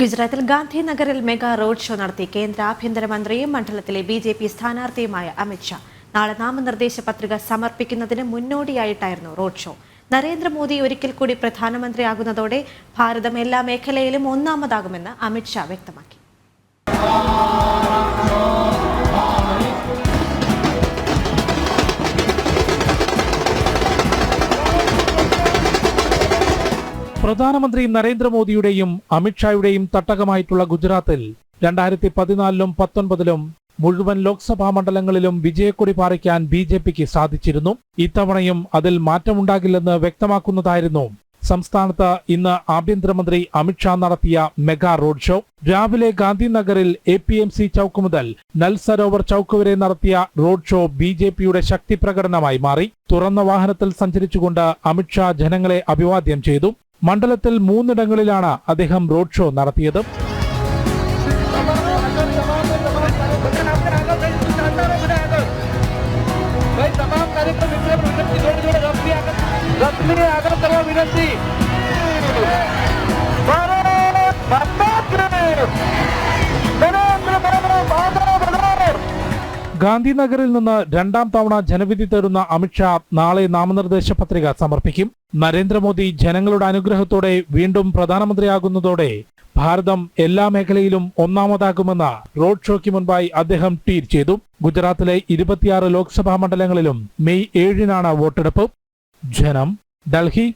ഗുജറാത്തിൽ ഗാന്ധിനഗറിൽ mega road show നടത്തി കേന്ദ്ര ആഭ്യന്തരമന്ത്രിയും മണ്ഡലത്തിലെ ബി ജെ പി സ്ഥാനാർത്ഥിയുമായ അമിത്ഷാ നാളെ നാമനിർദ്ദേശ പത്രിക സമർപ്പിക്കുന്നതിന് മുന്നോടിയായിട്ടായിരുന്നു റോഡ് ഷോ. നരേന്ദ്രമോദി ഒരിക്കൽ കൂടി പ്രധാനമന്ത്രിയാകുന്നതോടെ ഭാരതം എല്ലാ മേഖലയിലും ഒന്നാമതാകുമെന്ന് അമിത്ഷാ വ്യക്തമാക്കി. പ്രധാനമന്ത്രി നരേന്ദ്രമോദിയുടെയും അമിത്ഷായുടെയും തട്ടകമായിട്ടുള്ള ഗുജറാത്തിൽ രണ്ടായിരത്തി പതിനാലിലും പത്തൊൻപതിലും മുഴുവൻ ലോക്സഭാ മണ്ഡലങ്ങളിലും വിജയക്കൊടി പാറിക്കാൻ ബി ജെ പിക്ക് സാധിച്ചിരുന്നു. ഇത്തവണയും അതിൽ മാറ്റമുണ്ടാകില്ലെന്ന് വ്യക്തമാക്കുന്നതായിരുന്നു സംസ്ഥാനത്ത് ഇന്ന് ആഭ്യന്തരമന്ത്രി അമിത്ഷാ നടത്തിയ മെഗാ റോഡ് ഷോ. രാവിലെ ഗാന്ധിനഗറിൽ A P M C chowk മുതൽ നൽ സരോവർ ചൌക്ക് വരെ നടത്തിയ റോഡ് ഷോ ബി ജെ പിയുടെ ശക്തി പ്രകടനമായി മാറി. തുറന്ന വാഹനത്തിൽ സഞ്ചരിച്ചുകൊണ്ട് അമിത്ഷാ ജനങ്ങളെ അഭിവാദ്യം ചെയ്തു. മണ്ഡലത്തിൽ മൂന്നിടങ്ങളിലാണ് അദ്ദേഹം റോഡ് ഷോ നടത്തിയത്. भाई ഗാന്ധിനഗറിൽ നിന്ന് രണ്ടാം തവണ ജനവിധി തേടുന്ന അമിത്ഷാ നാളെ നാമനിർദ്ദേശ പത്രിക സമർപ്പിക്കും. നരേന്ദ്രമോദി ജനങ്ങളുടെ അനുഗ്രഹത്തോടെ വീണ്ടും പ്രധാനമന്ത്രിയാകുന്നതോടെ ഭാരതം എല്ലാ മേഖലയിലും ഒന്നാമതാകുമെന്ന് റോഡ് ഷോയ്ക്ക് മുൻപായി അദ്ദേഹം ട്വീറ്റ് ചെയ്തു. ഗുജറാത്തിലെ ഇരുപത്തിയാറ് ലോക്സഭാ മണ്ഡലങ്ങളിലും മെയ് ഏഴിനാണ് വോട്ടെടുപ്പ്. ജനം ഡൽഹി